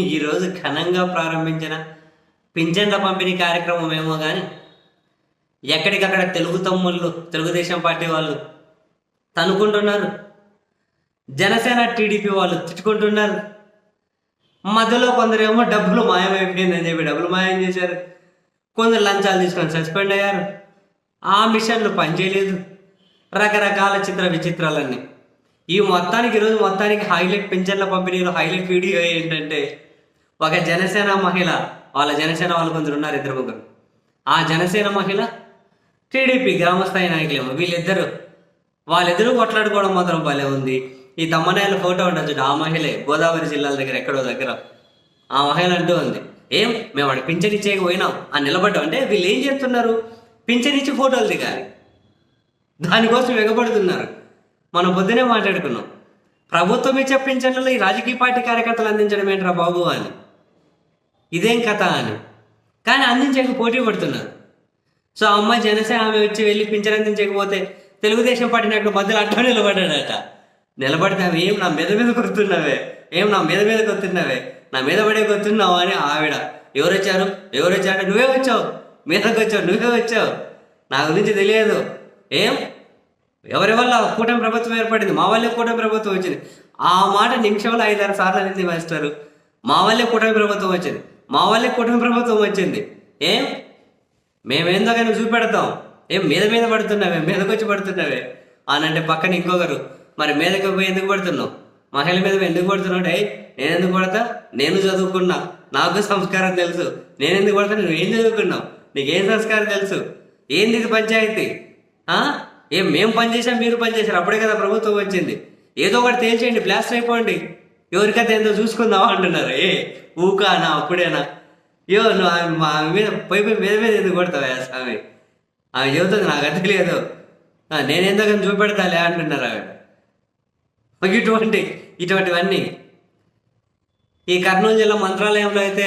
ఈరోజు ఘనంగా ప్రారంభించిన పింఛన్ల పంపిణీ కార్యక్రమం ఏమో కానీ ఎక్కడికక్కడ తెలుగు తమ్ముళ్ళు తెలుగుదేశం పార్టీ వాళ్ళు తనుకుంటున్నారు జనసేన టీడీపీ వాళ్ళు తిట్టుకుంటున్నారు. మధ్యలో కొందరేమో డబ్బులు మాయమైపోయిందని చెప్పి డబ్బులు మాయం చేశారు. కొందరు లంచాలు తీసుకొని సస్పెండ్ అయ్యారు. ఆ మిషన్లు పనిచేయలేదు. రకరకాల చిత్ర విచిత్రాలన్నీ. ఈ మొత్తానికి ఈరోజు మొత్తానికి హైలైట్ పింఛన్ల పంపిణీలో హైలైట్ వీడియో ఏంటంటే ఒక జనసేన మహిళ వాళ్ళ జనసేన వాళ్ళు కొందరు ఉన్నారు ఇద్దరు ముగ్గురు. ఆ జనసేన మహిళ టీడీపీ గ్రామస్థాయి నాయకులేమో వీళ్ళిద్దరు. వాళ్ళిద్దరూ కొట్లాడుకోవడం మాత్రం భలే ఉంది. ఈ తమ్మనాయల ఫోటో ఉండదు ఆ మహిళే గోదావరి జిల్లాల దగ్గర ఎక్కడో దగ్గర. ఆ మహిళ అంటూ ఉంది ఏం మేము వాడు పింఛన్ పోయినాం అని నిలబడ్డాం. అంటే వీళ్ళు ఏం చేస్తున్నారు? పింఛన్ ఇచ్చి ఫోటోలు దిగాలి. దానికోసం ఎగబడుతున్నారు. మనం పొద్దునే మాట్లాడుకున్నాం ప్రభుత్వం ఇచ్చే పింఛన్లలో ఈ రాజకీయ పార్టీ కార్యకర్తలు అందించడం ఏంట్రా బాబు అని. ఇదేం కథ అని. కానీ అందించక పోటీ పడుతున్నారు. సో ఆ అమ్మాయి జనసేన ఆమె వచ్చి వెళ్ళి పింఛన్ అందించకపోతే తెలుగుదేశం పార్టీ మధ్యలో అడ్డం నిలబడ్డాడట. నిలబడితే అవి ఏం నా మీద మీద కొడుతున్నావే? ఏం నా మీద మీద కొడుతున్నావే? నా మీద పడే కొడుతున్నావు అని ఆవిడ. ఎవరు వచ్చారు? ఎవరు నువ్వే వచ్చావు. మీదకి వచ్చావు నువ్వే వచ్చావు. నా గురించి తెలియదు. ఏం? ఎవరి వల్ల కూటమి ప్రభుత్వం ఏర్పడింది? మా వల్లే కూటమి ప్రభుత్వం వచ్చింది. ఆ మాట నిమిషంలో ఐదారు సార్లు అనేది మాస్టారు. మా వల్లే కూటమి ప్రభుత్వం వచ్చింది. మా వాళ్ళకి కుటుంబ ప్రభుత్వం వచ్చింది. ఏం? మేమేందో కానీ చూపెడతాం. ఏం మీద మీద పడుతున్నావే? మీదకొచ్చి పడుతున్నావే? అని అంటే పక్కన ఇంకొకరు మరి మీదకి పోయి ఎందుకు పడుతున్నావు? మహిళ మీద ఎందుకు పడుతున్నావు? అంటే నేను ఎందుకు పడతా? నేను చదువుకున్నా. నాకు సంస్కారం తెలుసు. నేను ఎందుకు పడతా? నువ్వు ఏం చదువుకున్నావు? నీకేం సంస్కారం తెలుసు? ఏంది ఇది పంచాయతీ? ఏం మేము పనిచేసాం మీరు పనిచేశారు అప్పుడే కదా ప్రభుత్వం వచ్చింది. ఏదో ఒకటి తేల్చేయండి బ్లాస్ట్ అయిపోండి. ఎవరికైతే ఏందో చూసుకుందామా అంటున్నారు. ఏ ఊకానా అప్పుడేనా? అయ్యో నువ్వు ఆమె మా మీద పోయి పోయి మీద మీద ఎందుకు కొడతావా స్వామి? ఆమె చెబుతుంది నాకు అది తెలియదు ఆ, నేనేందో కానీ చూపెడతాలే అంటున్నారు ఆవిడ ఇటువంటి ఇటువంటివన్నీ. ఈ కర్నూలు జిల్లా మంత్రాలయంలో అయితే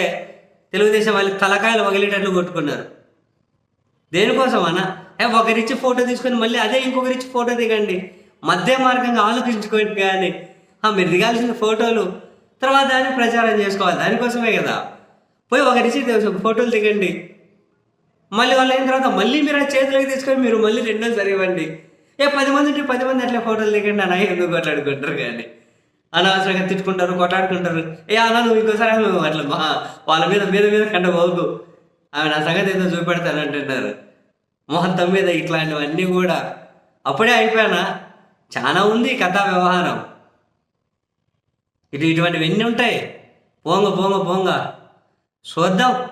తెలుగుదేశం వాళ్ళు తలకాయలు వగిలేటట్లు కొట్టుకున్నారు. దేనికోసం అన్న ఏ ఒకరిచ్చి ఫోటో తీసుకొని మళ్ళీ అదే ఇంకొకరిచ్చి ఫోటో దిగండి. మధ్య మార్గంగా ఆలోచించుకోండి కానీ మీరు దిగాల్సిన ఫోటోలు తర్వాత దాన్ని ప్రచారం చేసుకోవాలి. దానికోసమే కదా. పోయి ఒక ది- ఫోటోలు దిగండి. మళ్ళీ వాళ్ళు అయిన తర్వాత మళ్ళీ మీరు ఆ చేతిలోకి తీసుకొని మీరు మళ్ళీ రెండోసారి ఇవ్వండి ఏ పది మంది ఉంటే పది మంది అట్లా ఫోటోలు దిగండి అన్న ఎందుకు కొట్లాడుకుంటారు కానీ? అనవసరంగా తిట్టుకుంటారు కొట్లాడుకుంటారు. ఏ అన్న నువ్వు ఇంకోసారి అట్లా మా వాళ్ళ మీద మీద మీద కంట పోకు. ఆమె నా సంగతి ఏదో చూపెడతానంటున్నారు. మొహత్తం మీద ఇట్లాంటివన్నీ కూడా. అప్పుడే అయిపోయానా? చాలా ఉంది కథా వ్యవహారం. ఇటు ఇటువంటివన్నీ ఉంటాయి. పోంగ పోంగ పోంగ. చూద్దాం.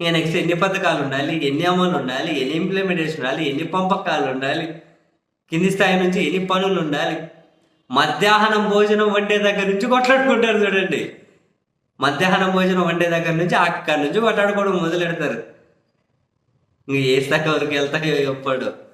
ఇక నెక్స్ట్ ఎన్ని పథకాలు ఉండాలి ఎన్ని అమలు ఉండాలి ఎన్ని ఇంప్లిమెంటేషన్ ఉండాలి ఎన్ని పంపకాలు ఉండాలి కింది స్థాయి నుంచి ఎన్ని పనులు ఉండాలి. మధ్యాహ్నం భోజనం వండే దగ్గర నుంచి కొట్లాడుకుంటారు చూడండి. మధ్యాహ్నం భోజనం వండే దగ్గర నుంచి అక్కడి నుంచి కొట్లాడుకోవడం మొదలెడతారు. ఇంక ఏ స్థాయి వరకు వెళ్తాయో ఎప్పుడు.